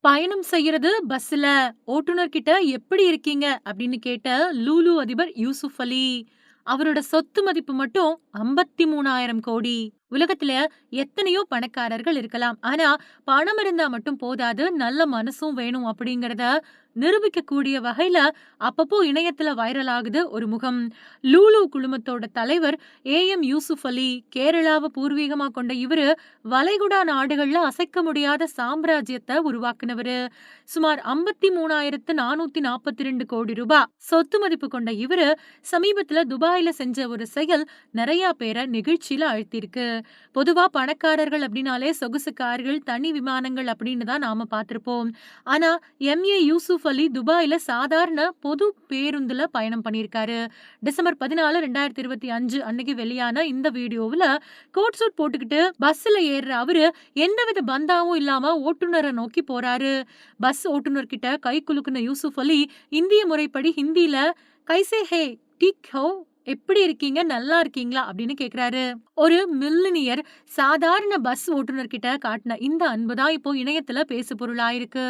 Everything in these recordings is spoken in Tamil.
பயணம் செய்யறது பஸ்ல. ஓட்டுநர் கிட்ட எப்படி இருக்கீங்க? அப்படின்னு கேட்ட லூலு அதிபர் யூசுப் அலி. அவரோட சொத்து மதிப்பு மட்டும் 53,000 கோடி. உலகத்துல எத்தனையோ பணக்காரர்கள் இருக்கலாம். ஆனா, பணம் இருந்தா மட்டும் போதாது, நல்ல மனசும் வேணும் அப்படிங்கறத நிரூபிக்கக்கூடிய வகையில அப்பப்போ இணையத்துல வைரல் ஆகுது ஒரு முகம். லூலு குழுமத்தோட தலைவர் ஏ.எம். யூசுப் அலி. கேரளாவ பூர்வீகமா கொண்ட இவரு, வளைகுடா நாடுகள்ல அசைக்க முடியாத சாம்ராஜ்யத்த உருவாக்குனவரு. சுமார் 53,442 கோடி ரூபா சொத்து மதிப்பு கொண்ட இவரு, சமீபத்துல துபாய்ல செஞ்ச ஒரு செயல் நெறைய பேர நெகிழ்ச்சியில ஆழ்த்தியிருக்கு. பொதுவா பணக்காரர்கள் அப்படின்னாலே சொகுசு கார்கள், தனி விமானங்கள் அப்படின்னு தான் நாம பார்த்திருப்போம். ஆனா, எம்.ஏ. யூசுப் அலி துபாயில சாதாரண பொது பேருந்துல பயணம் பண்ணியிருக்காரு. டிசம்பர் 14, 2025 அன்னைக்கு வெளியான இந்த வீடியோவுல கோட் சூட் போட்டுக்கிட்டு பஸ்ல ஏறுற அவரு, எந்தவித பந்தாவும் இல்லாம ஓட்டுநரை நோக்கி போறாரு. பஸ் ஓட்டுநர் கிட்ட கை குலுக்குன யூசுப் அலி, இந்திய முறைப்படி ஹிந்தில "கைசே ஹே? டிக் ஹோ? எப்படி இருக்கீங்க? நல்லா இருக்கீங்களா?" அப்படின்னு கேட்குறாரு ஒரு மில்லினியர் சாதாரண பஸ் ஓட்டுநர் கிட்ட காட்டின இந்த அன்பு தான் இப்போ இணையத்துல பேசுபொருளாயிருக்கு.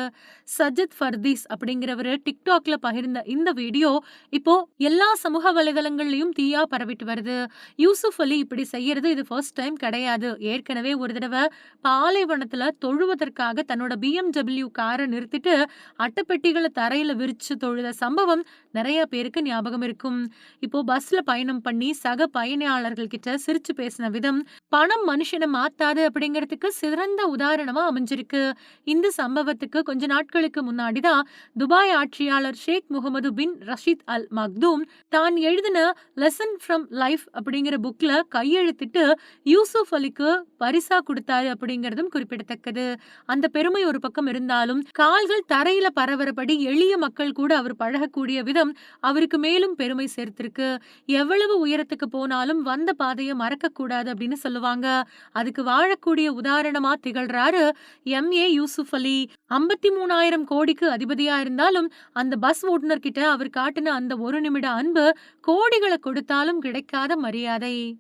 சஜித் ஃபர்தீஸ் அப்படிங்கிறவரு டிக்டாக்ல பகிர்ந்த இந்த வீடியோ இப்போ எல்லா சமூக வலைதளங்கள்லயும் தீயா பரவிட்டு வருது. யூசுப் அலி இப்படி செய்யறது இது ஃபர்ஸ்ட் டைம் கிடையாது. ஏற்கனவே ஒரு தடவை பாலைவனத்துல தொழுவதற்காக தன்னோட பிஎம்டபிள்யூ காரை நிறுத்திட்டு அட்டைப்பெட்டிகளை தரையில் விரிச்சு தொழுத சம்பவம் நிறைய பேருக்கு ஞாபகம் இருக்கும். இப்போ பஸ்ல பயணம் பண்ணி சக பயணியாளர்கள் கிட்ட சிரிச்சு பேசின விதம், பணம் மனுஷனை மாத்தாது அப்படிங்கிறதுக்கு சிறந்த உதாரணமா அமைஞ்சிருக்கு. இந்த சம்பவத்துக்கு கொஞ்ச நாட்களுக்கு முன்னாடி தான் துபாய் ஆட்சியாளர் ஷேக் முகமது பின் ரஷீத் அல் மக்தூம் தான் எழுதின லெசன் ஃப்ரம் லைஃப் அப்படிங்கிற புக்ல கையெழுத்திட்டு யூசுப் அலிக்கு பரிசா கொடுத்தாரு அப்படிங்கிறதும் குறிப்பிடத்தக்கது. அந்த பெருமை ஒரு பக்கம் இருந்தாலும், கால்கள் தரையில பரவறபடி எளிய மக்கள் கூட அவர் பழகக்கூடிய விதம் அவருக்கு மேலும் பெருமை சேர்த்திருக்கு. எவ்வளவு உயரத்துக்கு போனாலும் வந்த பாதைய மறக்கக் கூடாது அப்படின்னு சொல்லுவாங்க. அதுக்கு வாழக்கூடிய உதாரணமா திகழ்றாரு ஏ யூசுப் அலி. 53,000 கோடிக்கு அதிபதியா இருந்தாலும், அந்த பஸ் ஓட்டுநர்கிட்ட அவர் காட்டுன அந்த ஒரு நிமிட அன்பு, கோடிகளை கொடுத்தாலும் கிடைக்காத மரியாதை.